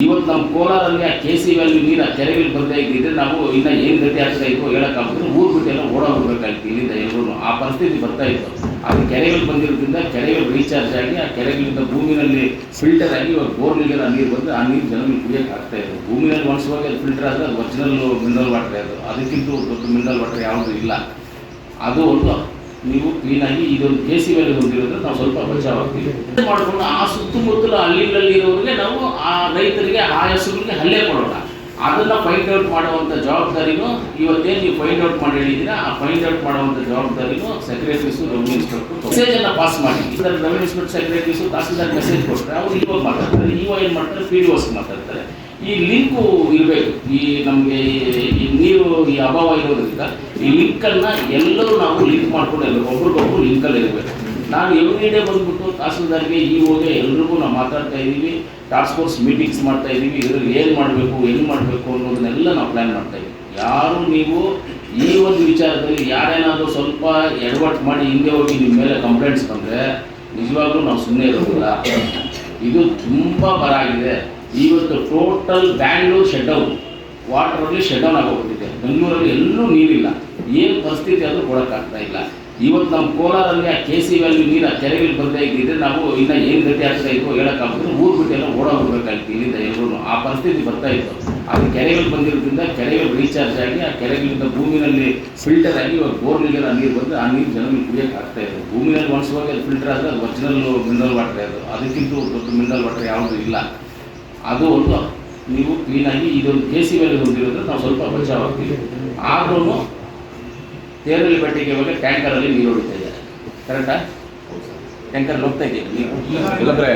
ಇವತ್ತು ನಮ್ಮ ಕೋಲಾರಲ್ಲಿ ಆ ಕೆ ಸಿ ವ್ಯಾಲಿ ನೀರು ಆ ಕೆರೆಗಳು ಬರ್ತಾ ಇದ್ದಿದ್ರೆ ನಾವು ಇನ್ನ ಏನು ಗತಿ ಆಗ್ತಾ ಇತ್ತು ಹೇಳೋಕ್ಕಾಗ್ತದೆ ಊರು ಬಿಟ್ಟು ಎಲ್ಲ ಓಡೋಗ್ಬೇಕಾಗಿತ್ತು ಇಲ್ಲಿಂದ ಎಲ್ಲರೂ ಆ ಪರಿಸ್ಥಿತಿ ಬರ್ತಾ ಇತ್ತು. ಅದು ಕೆರೆಗಳು ಬಂದಿರೋದ್ರಿಂದ ಕೆರೆಗಳು ರೀಚಾರ್ಜ್ ಆಗಿ ಆ ಕೆರೆಗಳಿಂದ ಭೂಮಿನಲ್ಲಿ ಫಿಲ್ಟರ್ ಆಗಿ ಇವಾಗ ಬೋರ್ನಿಗೆಲ್ಲ ನೀರು ಬಂದು ಆ ನೀರು ಜನರಿಗೆ ಕುಡಿಯೋಕೆ ಆಗ್ತಾ ಇದೆ ಭೂಮಿನಲ್ಲಿ ಒಣಸುವಾಗ ಅದು ಫಿಲ್ಟರ್ ಆದರೆ ಅದು ಒರಿಜಿನಲ್ ಮಿನರಲ್ ವಾಟರ್ ಅದು. ಅದಕ್ಕಿಂತ ದೊಡ್ಡ ಮಿನರಲ್ ವಾಟರ್ ಯಾವುದೂ ಇಲ್ಲ. ಅದು ಒಂದು ನೀವು ಕ್ಲೀನಾಗಿ ಇದೊಂದು ಕೆ ಸಿ ವ್ಯಾಲಿ ಹೊಂದಿರೋದ್ರೆ ನಾವು ಸ್ವಲ್ಪ ಬಚಾವಾಗ್ತೀವಿ ಮಾಡಿಕೊಂಡು ಆ ಸುತ್ತಮುತ್ತಲ ಹಳ್ಳಿಗಳಲ್ಲಿ ಇರೋರಿಗೆ ನಾವು ಆ ರೈತರಿಗೆ, ಆ ಹೆಸರುಗಳಿಗೆ ಹಲ್ಲೆ ಕೊಡೋಣ ಅದನ್ನ ಫೈಂಡ್ ಔಟ್ ಮಾಡುವಂಥ ಜವಾಬ್ದಾರಿನೂ ಇವತ್ತೇನು ನೀವು ಫೈಂಡ್ ಔಟ್ ಮಾಡಿ ಹೇಳಿದ್ದೀರಾ, ಆ ಫೈಂಡ್ ಔಟ್ ಮಾಡುವಂಥ ಜವಾಬ್ದಾರಿನೂ ಸೆಕ್ರೆಟರೀಸು ರೆವಿನ್ಯೂ ಇನ್ಸ್ಪೆಕ್ಟರ್ ಮೆಸೇಜ್ ಅನ್ನ ಪಾಸ್ ಮಾಡಿ. Revenue inspector secretaries tahsildar message ಕೊಟ್ಟರೆ ಅವ್ರು ಇವಾಗ ಮಾತಾಡ್ತಾರೆ. ಇವಾಗ ಏನು ಮಾಡ್ತಾರೆ? ಪಿ ಡಿ ಓಸ್ ಮಾತಾಡ್ತಾರೆ. ಈ ಲಿಂಕು ಇರಬೇಕು. ಈ ನಮಗೆ ಈ ಅಭಾವ ಇರೋದ್ರಿಂದ ಈ ಲಿಂಕನ್ನು ಎಲ್ಲರೂ ನಾವು ಲಿಂಕ್ ಮಾಡ್ಕೊಂಡು ಒಬ್ರಿಗೊಬ್ರು ಲಿಂಕಲ್ಲಿ ಇರಬೇಕು. ನಾನು ಎವ್ರಿ ಡೇ ಬಂದ್ಬಿಟ್ಟು ತಹಸೀಲ್ದಾರ್ಗೆ ಈ ಹೋಗಿ ಎಲ್ರಿಗೂ ನಾವು ಮಾತಾಡ್ತಾ ಇದ್ದೀವಿ. ಟಾಸ್ಕ್ ಫೋರ್ಸ್ ಮೀಟಿಂಗ್ಸ್ ಮಾಡ್ತಾ ಇದ್ದೀವಿ. ಇದ್ರಲ್ಲಿ ಏನು ಮಾಡಬೇಕು, ಹೆಂಗೆ ಮಾಡಬೇಕು ಅನ್ನೋದನ್ನೆಲ್ಲ ನಾವು ಪ್ಲ್ಯಾನ್ ಮಾಡ್ತಾ ಇದ್ದೀವಿ. ಯಾರು ನೀವು ಈ ಒಂದು ವಿಚಾರದಲ್ಲಿ ಯಾರೇನಾದರೂ ಸ್ವಲ್ಪ ಎಡವಟ್ಟು ಮಾಡಿ ಹಿಂದೆ ಹೋಗಿ ನಿಮ್ಮ ಮೇಲೆ ಕಂಪ್ಲೇಂಟ್ಸ್ ಬಂದರೆ ನಿಜವಾಗ್ಲೂ ನಾವು ಸುಮ್ಮನೆ ಇರೋದಿಲ್ಲ. ಇದು ತುಂಬ ಬರ ಆಗಿದೆ. ಇವತ್ತು ಟೋಟಲ್ ಬ್ಯಾಂಗ್ಳೂರ್ ಶೆಡ್ ಡೌನ್ ವಾಟರಲ್ಲಿ ಶೆಡ್ ಡೌನ್ ಆಗೋಗ್ಬಿಟ್ಟಿದೆ. ಬೆಂಗಳೂರಲ್ಲಿ ಎಲ್ಲೂ ನೀರಿಲ್ಲ. ಏನು ಪರಿಸ್ಥಿತಿ ಆದರೂ ಕೊಡೋಕ್ಕಾಗ್ತಾ ಇಲ್ಲ. ಇವತ್ತು ನಮ್ಮ ಕೋಲಾರಲ್ಲಿ ಆ ಕೆ ಸಿ ವ್ಯಾಲಿ ನೀರು ಆ ಕೆರೆಗಳು ಬರ್ತಾ ಇದ್ದಿದ್ರೆ ನಾವು ಇನ್ನು ಏನು ಗತಿ ಆಗ್ತಾ ಇತ್ತು ಹೇಳೋಕ್ಕಾಗ್ತದೆ ಊರು ಬಿಟ್ಟೆಲ್ಲ ಓಡೋಗ್ಬೇಕಾಗಿತ್ತು ಇಲ್ಲಿಂದ ಎಲ್ಲರೂ ಆ ಪರಿಸ್ಥಿತಿ ಬರ್ತಾ ಇತ್ತು. ಅದು ಕೆರೆಗಳು ಬಂದಿರೋದ್ರಿಂದ ಕೆರೆಗಳು ರೀಚಾರ್ಜ್ ಆಗಿ, ಆ ಕೆರೆಗಳಿಂದ ಭೂಮಿನಲ್ಲಿ ಫಿಲ್ಟರ್ ಆಗಿ ಇವಾಗ ಬೋರ್ನಿಗೆಲ್ಲ ನೀರು ಬಂದು ಆ ನೀರು ಜನಗಳಿಗೆ ಕುಡಿಯೋಕೆ ಆಗ್ತಾ ಇದೆ ಭೂಮಿನಲ್ಲಿ ಒಣಸುವಾಗ ಅದು ಫಿಲ್ಟರ್ ಆದರೆ ಅದು ಒರಿಜಿನಲ್ ಮಿನರಲ್ ವಾಟರ್ ಅದು. ಅದಕ್ಕಿಂತ ದೊಡ್ಡ ಮಿನರಲ್ ವಾಟರ್ ಯಾವುದೂ ಇಲ್ಲ. ಅದು ಒಂದು ನೀವು ಕ್ಲೀನಾಗಿ ಇದೊಂದು ಕೆ ಸಿ ಮೇಲೆ ಹೊಂದಿರೋದ್ರೆ ನಾವು ಸ್ವಲ್ಪ ಬಚಾವಾಗ್ತೀವಿ ಆದ್ರೂ ತೇರಲ್ಲಿ ಬೆಟ್ಟಿಗೆ ಮೇಲೆ ಟ್ಯಾಂಕರಲ್ಲಿ ನೀರು ಹೊಡಿತಾ ಇದ್ದಾರೆ. ಕರೆಕ್ಟಾ ಟ್ಯಾಂಕರ್ ಹೋಗ್ತಾ ಇದೆಯಾ ನೀರು ಇಲ್ಲಾಂದ್ರೆ